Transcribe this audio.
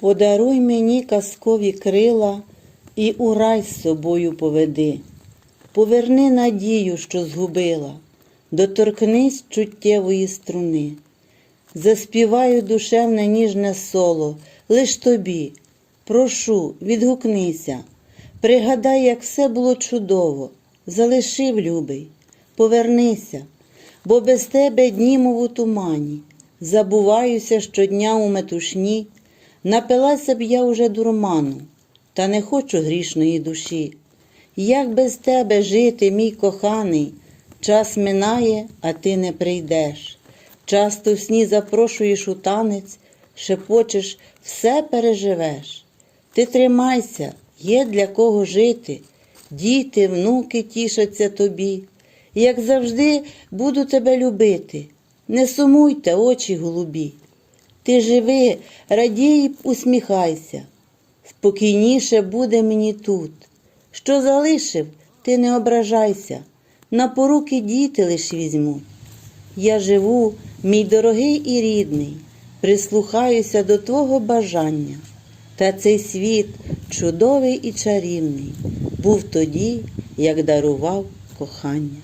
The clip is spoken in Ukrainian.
Подаруй мені казкові крила і у рай з собою поведи. Поверни надію, що згубила, доторкнись чуттєвої струни. Заспіваю душевне ніжне соло, лиш тобі, прошу, відгукнися, пригадай, як все було чудово, залишив, любий, повернися, бо без тебе дні, мов у тумані, забуваюся щодня у метушні, напилася б я уже дурману, та не хочу грішної душі. Як без тебе жити, мій коханий, час минає, а ти не прийдеш. Часто в сні запрошуєш у танець, шепочеш, все переживеш. Ти тримайся, є для кого жити, діти, внуки тішаться тобі. Як завжди буду тебе любити, не сумуйте, очі голубі. Ти живи, радій, усміхайся. Спокійніше буде мені тут. Що залишив, ти не ображайся, на поруки діти лиш візьмуть. Я живу, мій дорогий і рідний, прислухаюся до твого бажання. Та цей світ чудовий і чарівний був тоді, як дарував кохання.